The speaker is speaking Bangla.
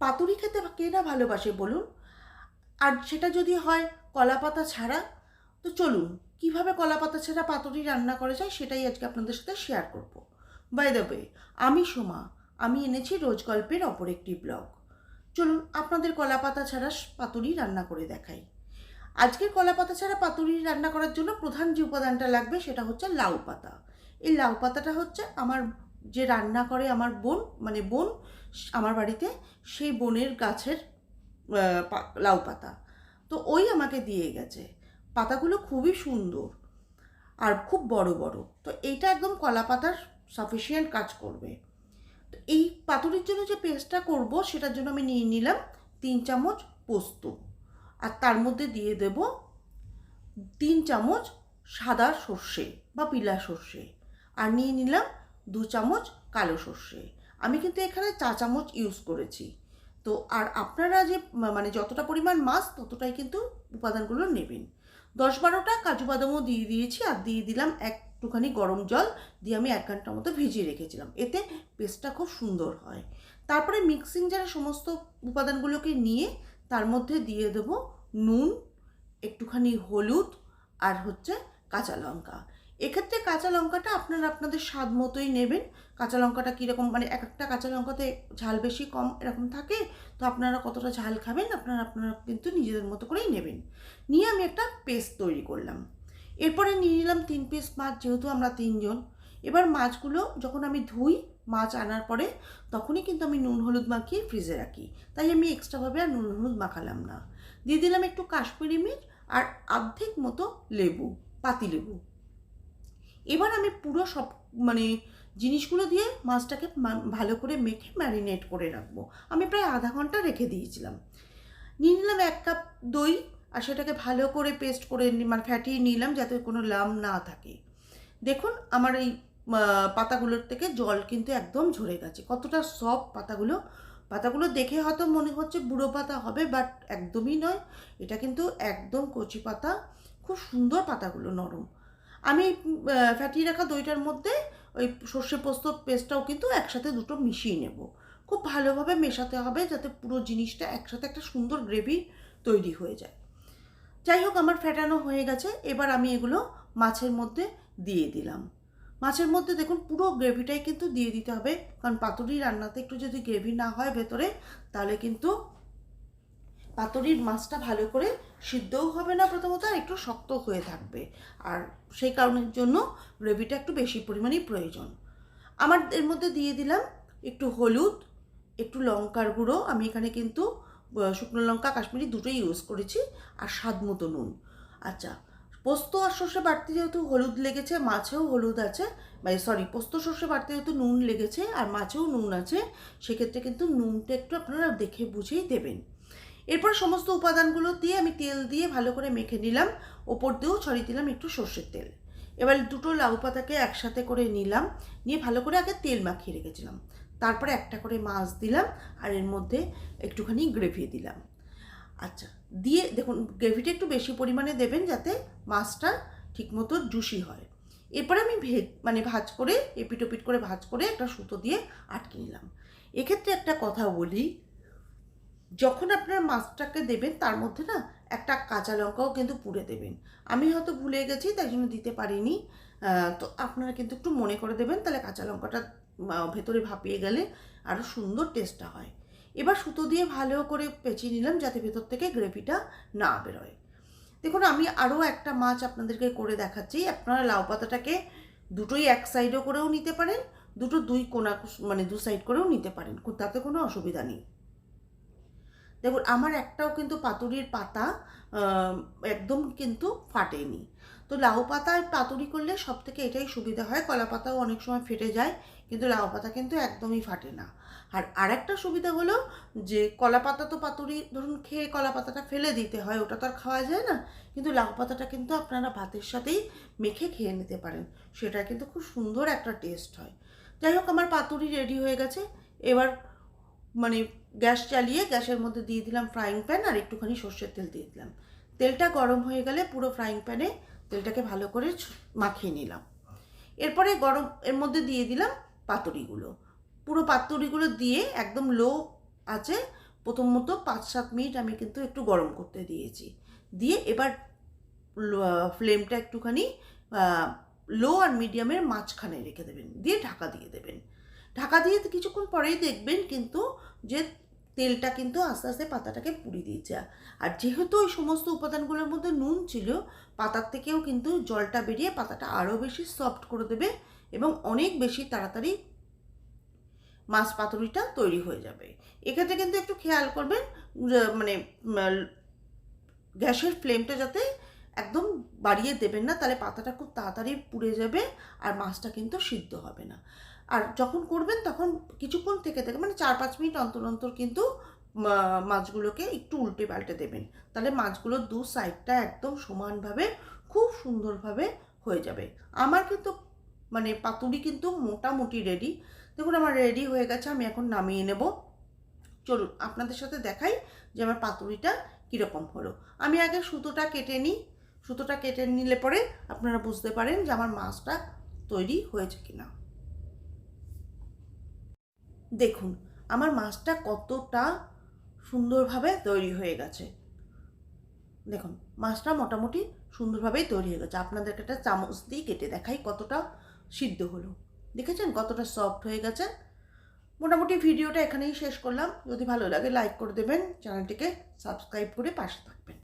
পাতুরি খেতে কে না ভালোবাসে বলুন? আর সেটা যদি হয় কলা পাতা ছাড়া, তো চলুন, কীভাবে কলা পাতা ছাড়া পাতুরি রান্না করা যায় সেটাই আজকে আপনাদের সাথে শেয়ার করব। বাই দ্য ওয়ে আমি সোমা, আমি এনেছি রোজ গল্পের অপর একটি ব্লগ চলুন আপনাদের কলা পাতা ছাড়া পাতুরি রান্না করে দেখাই। আজকের কলা পাতা ছাড়া পাতুরি রান্না করার জন্য প্রধান যে উপাদানটা লাগবে সেটা হচ্ছে লাউ পাতা। এই লাউ পাতাটা হচ্ছে আমার যে রান্না করে আমার বোন মানে বোন, আমার বাড়িতে, সেই বোনের গাছের লাউ পাতা। তো ওই আমাকে দিয়ে গেছে। পাতাগুলো খুবই সুন্দর আর খুব বড় বড়। তো এইটা একদম কলা পাতার সাফিসিয়েন্ট কাজ করবে। তো এই পাতুরির জন্য যে পেস্টটা করব, সেটার জন্য আমি নিয়ে নিলাম তিন চামচ পোস্ত। আর তার মধ্যে দিয়ে দেব তিন চামচ সাদা সর্ষে বা পিলা সর্ষে। আর নিয়ে নিলাম দু চামচ কালো সর্ষে। আমি কিন্তু এখানে চা চামচ ইউজ করেছি। তো আর আপনারা যে মানে যতটা পরিমাণ মাছ, ততটাই কিন্তু উপাদানগুলো নেবেন। দশ বারোটা কাজু বাদামও দিয়ে দিয়েছি আর দিয়ে দিলাম একটুখানি গরম জল দিয়ে আমি এক ঘণ্টার মতো ভিজিয়ে রেখেছিলাম। এতে পেস্টটা খুব সুন্দর হয়। তারপরে মিক্সিং যারা সমস্ত উপাদানগুলোকে নিয়ে, তার মধ্যে দিয়ে দেবো নুন, একটুখানি হলুদ আর হচ্ছে কাঁচা লঙ্কা। এক্ষেত্রে কাঁচা লঙ্কাটা আপনারা আপনাদের স্বাদ মতোই নেবেন। কাঁচা লঙ্কাটা কীরকম মানে এক একটা কাঁচা লঙ্কাতে ঝাল বেশি কম এরকম থাকে, তো আপনারা কতটা ঝাল খাবেন আপনারা আপনারা কিন্তু নিজেদের মতো করেই নেবেন। নিয়ে আমি একটা পেস্ট তৈরি করলাম। এরপরে নিয়ে নিলাম তিন পিস মাছ, যেহেতু আমরা তিনজন। এবার মাছগুলো যখন আমি ধুই মাছ আনার পরে, তখনই কিন্তু আমি নুন হলুদ মাখিয়ে ফ্রিজে রাখি। তাই আমি এক্সট্রাভাবে আর নুন হলুদ মাখালাম না। দিয়ে দিলাম একটু কাশ্মীরি মির্চ আর অর্ধেক মতো লেবু, পাতি লেবু। এবার আমি পুরো সব মানে জিনিসগুলো দিয়ে মাছটাকে ভালো করে মেখে ম্যারিনেট করে রাখব। আমি প্রায় আধা ঘণ্টা রেখে দিয়েছিলাম। নিয়ে নিলাম এক কাপ দই আর সেটাকে ভালো করে পেস্ট করে মানে ফ্যাটিয়ে নিলাম যাতে কোনো লাম না থাকে। দেখুন আমার এই পাতাগুলোর থেকে জল কিন্তু একদম ঝরে গেছে। কতটা সফট পাতাগুলো। পাতাগুলো দেখে হয়তো মনে হচ্ছে বুড়ো পাতা হবে বাট একদমই নয়। এটা কিন্তু একদম কচি পাতা। খুব সুন্দর পাতাগুলো নরম। আমি ফ্যাটিয়ে রাখা দইটার মধ্যে ওই সর্ষে পোস্ত পেস্টটাও কিন্তু একসাথে দুটো মিশিয়ে নেব। খুব ভালোভাবে মেশাতে হবে যাতে পুরো জিনিসটা একসাথে একটা সুন্দর গ্রেভি তৈরি হয়ে যায়। যাই হোক, আমার ফ্যাটানো হয়ে গেছে। এবার আমি এগুলো মাছের মধ্যে দিয়ে দিলাম। মাছের মধ্যে দেখুন, পুরো গ্রেভিটাই কিন্তু দিয়ে দিতে হবে। কারণ পাতুরি রান্নাতে একটু যদি গ্রেভি না হয় ভেতরে, তাহলে কিন্তু পাতুরির মাছটা ভালো করে সিদ্ধও হবে না প্রথমত, আর একটু শক্ত হয়ে থাকবে। আর সেই কারণের জন্য গ্রেভিটা একটু বেশি পরিমাণেই প্রয়োজন। আমার এর মধ্যে দিয়ে দিলাম একটু হলুদ, একটু লঙ্কার গুঁড়ো। আমি এখানে কিন্তু শুকনো লঙ্কা, কাশ্মীরি দুটোই ইউজ করেছি, আর স্বাদ মতো নুন। আচ্ছা পোস্ত আর সর্ষে বাড়তে যেহেতু হলুদ লেগেছে, মাছেও হলুদ আছে মানে সরি পোস্ত, সর্ষে বাড়তে যেহেতু নুন লেগেছে, আর মাছেও নুন আছে, সেক্ষেত্রে কিন্তু নুনটা একটু আপনারা দেখে বুঝেই দেবেন। এরপর সমস্ত উপাদানগুলো দিয়ে আমি তেল দিয়ে ভালো করে মেখে নিলাম। ওপর দিয়েও ছড়িয়ে দিলাম একটু সর্ষের তেল। এবার দুটো লাউ পাতাকে একসাথে করে নিলাম। নিয়ে ভালো করে আগে তেল মাখিয়ে রেখেছিলাম। তারপরে একটা করে মাছ দিলাম আর এর মধ্যে একটুখানি গ্রেভি দিলাম। আচ্ছা দিয়ে দেখুন, গ্রেভিটা একটু বেশি পরিমাণে দেবেন যাতে মাছটা ঠিকমতো জুসি হয়। এরপরে আমি ভে মানে ভাজ করে এপিটোপিট করে ভাজ করে একটা সুতো দিয়ে আটকে নিলাম। এক্ষেত্রে একটা কথা বলি যখন আপনারা মাছটাকে দেবেন, তার মধ্যে না একটা কাঁচা লঙ্কাও কিন্তু পুড়ে দেবেন। আমি হয়তো ভুলে গেছি, তাই জন্য দিতে পারিনি। তো আপনারা কিন্তু একটু মনে করে দেবেন, তাহলে কাঁচা লঙ্কাটা ভেতরে ভাপিয়ে গেলে আরও সুন্দর টেস্টটা হয়। এবার সুতো দিয়ে ভালো করে পেঁচিয়ে নিলাম, যাতে ভেতর থেকে গ্রেভিটা না বেরোয়। দেখুন, আমি আরও একটা মাছ আপনাদেরকে করে দেখাচ্ছি। আপনারা লাউ পাতাটাকে দুটোই এক সাইডও করেও নিতে পারেন, দুটো দুই কোনা মানে দু সাইড করেও নিতে পারেন, তাতে কোনো অসুবিধা নেই। দেখুন, আমার একটাও কিন্তু পাতুরির পাতা একদম কিন্তু ফাটেনি। তো লাউ পাতায় পাতুরি করলে সব থেকে এটাই সুবিধা হয়, কলা পাতাও অনেক সময় ফেটে যায়, কিন্তু লাউ পাতা কিন্তু একদমই ফাটে না। আর আরেকটা সুবিধা হলো যে, কলা পাতা তো পাতুরি, ধরুন খেয়ে কলা পাতাটা ফেলে দিতে হয়, ওটা তো আর খাওয়া যায় না, কিন্তু লাউ পাতাটা কিন্তু আপনারা ভাতের সাথেই মেখে খেয়ে নিতে পারেন, সেটা কিন্তু খুব সুন্দর একটা টেস্ট হয়। যাই হোক, আমার পাতুরি রেডি হয়ে গেছে, এবার মানে গ্যাস চালিয়ে গ্যাসের মধ্যে দিয়ে দিলাম ফ্রাইং প্যান আর একটুখানি সর্ষের তেল দিয়ে দিলাম। তেলটা গরম হয়ে গেলে পুরো ফ্রাইং প্যানে তেলটাকে ভালো করে মাখিয়ে নিলাম। এরপরে গরম, এর মধ্যে দিয়ে দিলাম পাতুরিগুলো। পুরো পাতুরিগুলো দিয়ে একদম লো আছে, প্রথমত পাঁচ সাত মিনিট আমি কিন্তু একটু গরম করতে দিয়েছি। দিয়ে এবার ফ্লেমটা একটুখানি লো আর মিডিয়ামের মাঝখানে রেখে দেবেন। দিয়ে ঢাকা দিয়ে দেবেন। ঢাকা দিয়ে কিছুক্ষণ পরেই দেখবেন কিন্তু যে তেলটা কিন্তু আস্তে আস্তে পাতাটাকে পুড়িয়ে দিয়েছে। আর যেহেতু ওই সমস্ত উপাদানগুলোর মধ্যে নুন ছিল, পাতার থেকেও কিন্তু জলটা বেরিয়ে পাতাটা আরও বেশি সফট করে দেবে এবং অনেক বেশি তাড়াতাড়ি মাছ পাতুরিটা তৈরি হয়ে যাবে। এক্ষেত্রে কিন্তু একটু খেয়াল করবেন মানে গ্যাসের ফ্লেমটা যাতে একদম বাড়িয়ে দেবেন না, তাহলে পাতাটা খুব তাড়াতাড়ি পুড়ে যাবে আর মাছটা কিন্তু সিদ্ধ হবে না। আর যখন করবেন তখন কিছুক্ষণ থেকে থেকে মানে চার পাঁচ মিনিট অন্তর অন্তর কিন্তু মাছগুলোকে একটু উল্টে পাল্টে দেবেন। তাহলে মাছগুলোর দু সাইডটা একদম সমানভাবে, খুব সুন্দরভাবে হয়ে যাবে। আমার কিন্তু মানে পাতুরি কিন্তু মোটামুটি রেডি দেখুন আমার রেডি হয়ে গেছে, আমি এখন নামিয়ে নেব। চলুন, আপনাদের সাথে দেখাই যে আমার পাতুরিটা কীরকম হলো। আমি আগে সুতোটা কেটে নিই। সুতোটা কেটে নিলে পরে আপনারা বুঝতে পারেন যে আমার মাছটা তৈরি হয়েছে কিনা। দেখুন, আমার মাছটা কতটা সুন্দরভাবে তৈরি হয়ে গেছে। দেখুন, মাছটা মোটামুটি সুন্দরভাবেই তৈরি হয়ে গেছে। আপনাদেরকে একটা চামচ দিয়ে কেটে দেখাই কতটা সিদ্ধ হলো। দেখেছেন কতটা সফট হয়ে গেছে? মোটামুটি ভিডিওটা এখানেই শেষ করলাম। যদি ভালো লাগে লাইক করে দেবেন। চ্যানেলটিকে সাবস্ক্রাইব করে পাশে থাকবেন।